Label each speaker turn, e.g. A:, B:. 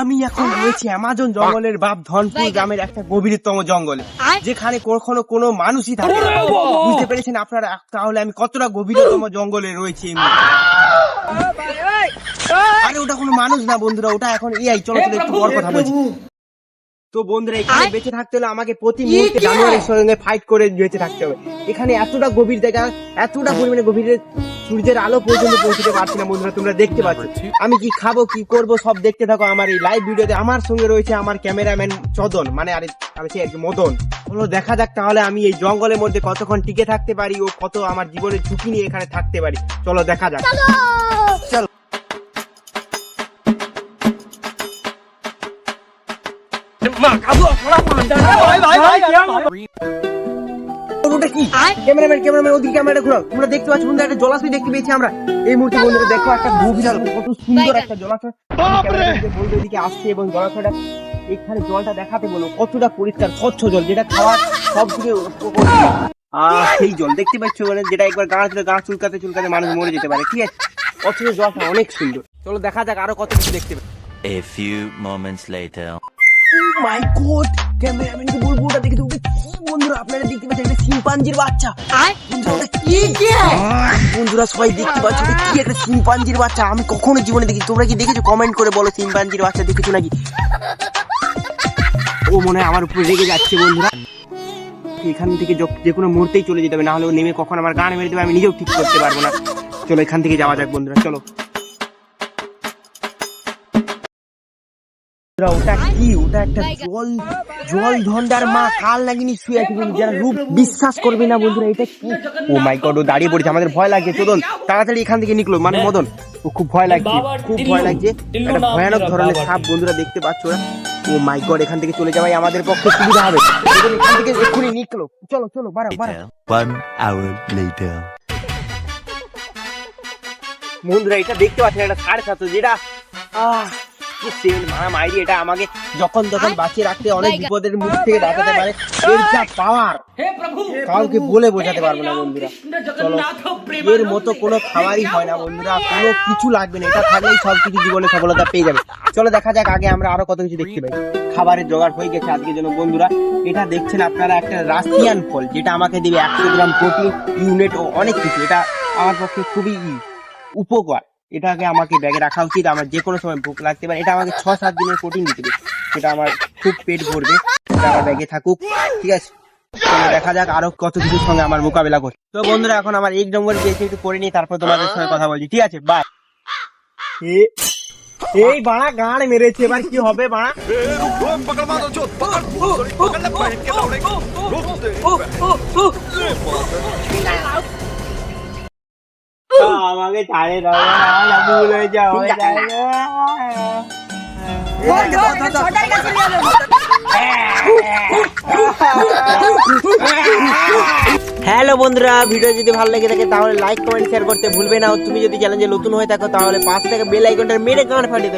A: আমি এখন রয়েছি অ্যামাজন জঙ্গলের বাপ ধনপুর গ্রামের একটা গভীরতম জঙ্গলে যেখানে কখনো কোনো মানুষই থাকে। বুঝতে পেরেছেন আপনারা? তাহলে আমি কতটা গভীরতম জঙ্গলে রয়েছি আরে ওটা কোনো মানুষ না বন্ধুরা ওটা এখন এআই চলো চলো একটু বড় কথা বলছি। তো বন্ধুরা এখানে বেঁচে থাকতে হলে আমাকে প্রতি মুহূর্তে জানোয়ারের সঙ্গে ফাইট করে বেঁচে থাকতে হবে। এখানে এতটা গভীর জায়গা এতটা পরিমাণে গভীর সূর্যের আলো পর্যন্ত পৌঁছতে পারছি না বন্ধুরা তোমরা দেখতে পাচ্ছ। আমি কি খাব কি করব সব দেখতে থাকো আমার এই লাইভ ভিডিওতে। আমার সঙ্গে রয়েছে আমার ক্যামেরাম্যান চদন মানে আরে আমি সে আর কি মদন। হলো দেখা যাক তাহলে আমি এই জঙ্গলের মধ্যে কতক্ষণ টিকে থাকতে পারি ও কত আমার জীবনের ঝুঁকি নিয়ে এখানে থাকতে পারি। চলো দেখা যাক। চলো! ওটা কি? ক্যামেরাম্যান ক্যামেরাম্যান ওদিকে ক্যামেরাটা ঘুরাও। তোমরা দেখতে পাচ্ছ বন্ধুরা একটা জলাশয় দেখতে পেয়েছি আমরা। এই মুহূর্তে বন্ধুরা দেখো একটা গভীর আর কত সুন্দর একটা জলাশয়। বন্ধু ওদিকে আসছে এবং জলাশয়টা এখানে জলটা দেখাতে বলো কতটা পরিষ্কার স্বচ্ছ জল যেটা খাওয়ার সব থেকে আহ সেই জল দেখতে পাচ্ছ মানে যেটা একবার গাঁ তুলে গাঁ চুলকাতে চুলকাতে মানুষ মরে যেতে পারে ঠিক আছে? অথচ জলটা অনেক সুন্দর। চলো দেখা যাক আরও কত কিছু দেখতে পাই
B: A few moments later.
A: My god ক্যামেরাম্যানকে বলব ওটা দেখে তো ওটা কি বন্ধুরা আপনারা দেখতে পাচ্ছেন এটা শিম্পাঞ্জির বাচ্চা। বন্ধুরা, কি বন্ধুরা সবাই দেখতে পাচ্ছ কি একটা শিম্পাঞ্জির বাচ্চা। আমি কখনো জীবনে দেখি তোমরা কি দেখেছ? কমেন্ট করে বলো শিম্পাঞ্জির বাচ্চা দেখেছ নাকি? ও মনে হয় আমার উপরে রেগে যাচ্ছে বন্ধুরা। এখান থেকে যে কোনো মুহূর্তেই চলে যেতে হবে না হলে নেমে কখন আমার গান মেরে দেবে আমি নিজেও ঠিক করতে পারব না। চলো এখান থেকে যাওয়া যাক বন্ধুরা। চলো। ওটা কি? ওটা একটা জল জল ধন্ডার মা কাল নাগিনি শুয়ে আছে যারা রূপ বিশ্বাস করবে না বন্ধুরা এটা কি? ও মাই গড ও দাঁড়িয়ে পড়েছে আমাদের ভয় লাগছে। চোদন তাড়াতাড়ি এখান থেকে নিকলো মানে মদন ও খুব ভয় লাগছে খুব ভয় লাগছে। একটা ভয়ানক ধরনের সাপ বন্ধুরা দেখতে পাচ্ছ ওরা। ও মাই গড এখান থেকে চলে যাওয়াই আমাদের পক্ষে সুবিধা হবে। এখান থেকে এক্ষুনি নিকলো। চলো চলো বন্ধুরা এটা দেখতে পাচ্ছেন এটা সাড়ে সাতশো যেটা আহ কি সেন্ট মারা মাইরি এটা আমাকে যখন তখন বাঁচিয়ে রাখতে অনেক বিপদের মুখ থেকে বাঁচাতে পারে। এর যা পাওয়ার কাউকে বলে বোঝাতে পারব না বন্ধুরা। চলো। এর মতো কোনো খাবারই হয় না বন্ধুরা। কোনো কিছু লাগবে না এটা থাকলেই সব কিছু জীবনে সফলতা পেয়ে যাবে। চলো দেখা যাক আগে আমরা আরও কত কিছু দেখতে পাই। খাবারের জোগাড় হয়ে গেছে আজকের জন্য বন্ধুরা। এটা দেখছেন আপনারা একটা রাশিয়ান ফল যেটা আমাকে দেবে একশো গ্রাম প্রোটিন ইউনিট ও অনেক কিছু। এটা আমার পক্ষে খুবই উপকার। এটাকে আমাকে ব্যাগে রাখা উচিত আমার যে কোনো সময় ভুক লাগতে পারে এটা আমাকে ছ সাত দিনের প্রোটিন দিতে সেটা আমার খুব পেট ভরবে আমার ব্যাগে থাকুক ঠিক আছে দেখা যাক আরও কত কিছুর সঙ্গে আমার মোকাবেলা করছে তো বন্ধুরা এখন আমার এক নম্বর পেয়েছে একটু করে নিই তারপর তোমাদের সঙ্গে কথা বলছি ঠিক আছে বাই এই বাড়া গান মেরেছে এবার কি হবে বাড়া আমাকে ছাড়ে দাও না ভুল হয়ে যাও হ্যালো বন্ধুরা ভিডিও যদি ভালো লেগে থাকে তাহলে লাইক কমেন্ট শেয়ার করতে ভুলবে না। তুমি যদি চ্যানেলে নতুন হয়ে থাকো তাহলে পাশে থেকে বেল আইকনটা মেরে গান ফাটিয়ে।